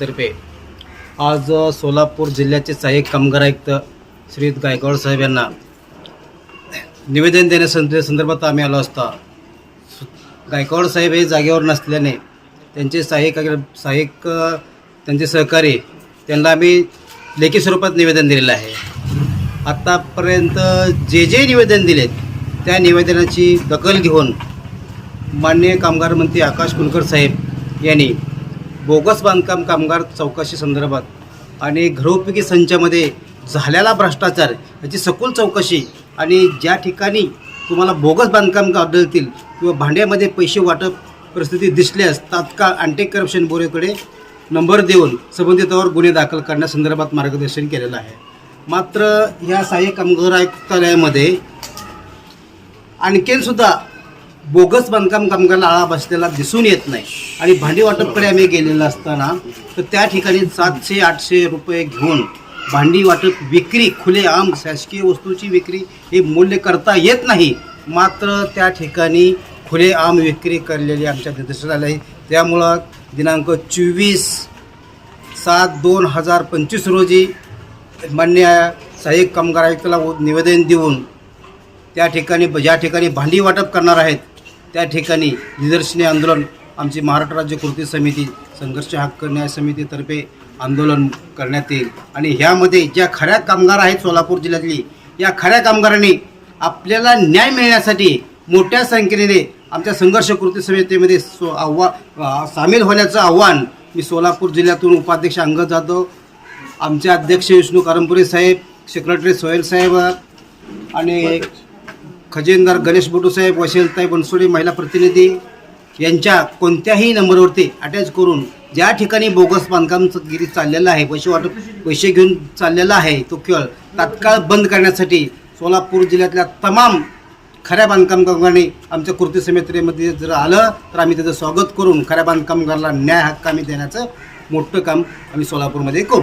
तर्फे आज सोलापूर जिल्ह्याचे सहाय्यक कामगार आयुक्त श्री गायकवाड साहेब यांना निवेदन देण्यासंद संदर्भात आम्ही आलो असता. गायकवाड साहेब हे जागेवर नसल्याने त्यांचे सहाय्यक सहाय्यक त्यांचे सहकारी त्यांना आम्ही लेखी स्वरूपात निवेदन दिलेलं आहे. आत्तापर्यंत जे जे निवेदन दिलेत त्या निवेदनाची दखल घेऊन माननीय कामगार मंत्री आकाश कुलकर साहेब यांनी बोगस बांधकाम कामगार चौकशी संदर्भात आणि घरोपयोगी संचामध्ये झालेला भ्रष्टाचार याची सखोल चौकशी आणि ज्या ठिकाणी तुम्हाला बोगस बांधकाम आढळतील किंवा भांड्यामध्ये पैसे वाटप परिस्थिती दिसल्यास तात्काळ अँटी करप्शन ब्युरोकडे नंबर देऊन संबंधितावर गुन्हे दाखल करण्यासंदर्भात मार्गदर्शन केलेलं आहे. मात्र या सहाय्यक कामगार आयुक्तालयामध्ये आणखीन सुद्धा बोगस बांधकाम कामगाराला आळा बसलेला दिसून येत नाही. आणि भांडी वाटपकडे आम्ही गेलेलो असताना तर त्या ठिकाणी सातशे आठशे रुपये घेऊन भांडी वाटप विक्री खुलेआम शासकीय वस्तूची विक्री हे मूल्य करता येत नाही. मात्र त्या ठिकाणी खुलेआम विक्री करलेली आमच्या निदर्शनास आलं आहे. त्यामुळं दिनांक चोवीस सात दोन हजार पंचवीस रोजी मान्य सहाय्यक कामगार आयुक्ताला निवेदन देऊन त्या ठिकाणी ज्या ठिकाणी भांडी वाटप करणार आहेत त्या ठिकाणी निदर्शने आंदोलन आमची महाराष्ट्र राज्य कृती समिती संघर्ष हक्क न्याय समितीतर्फे आंदोलन करण्यात येईल. आणि ह्यामध्ये ज्या खऱ्या कामगार आहेत सोलापूर जिल्ह्यातली या खऱ्या कामगारांनी आपल्याला न्याय मिळण्यासाठी मोठ्या संख्येने आमच्या संघर्ष कृती समितीमध्ये सो आव्हा सामील होण्याचं आव्हान मी सोलापूर जिल्ह्यातून उपाध्यक्ष अंगद जाधव आमचे अध्यक्ष विष्णू करमपुरे साहेब सेक्रेटरी सोहेल साहेब आणि खजिनदार गणेश बुटू साहेब वशिलताई बनसोडे महिला प्रतिनिधी यांच्या कोणत्याही नंबरवरती अटॅच करून ज्या ठिकाणी बोगस बांधकामगिरी चाललेला आहे पैसे वाटप पैसे घेऊन चाललेला आहे तो खेळ तात्काळ बंद करण्यासाठी सोलापूर जिल्ह्यातल्या तमाम खऱ्या बांधकाम कामगारांनी आमच्या कृती समितीमध्ये जर आलं तर आम्ही त्याचं स्वागत करून खऱ्या बांधकामगाराला न्याय हक्क आम्ही देण्याचं मोठं काम आम्ही सोलापूरमध्ये करू.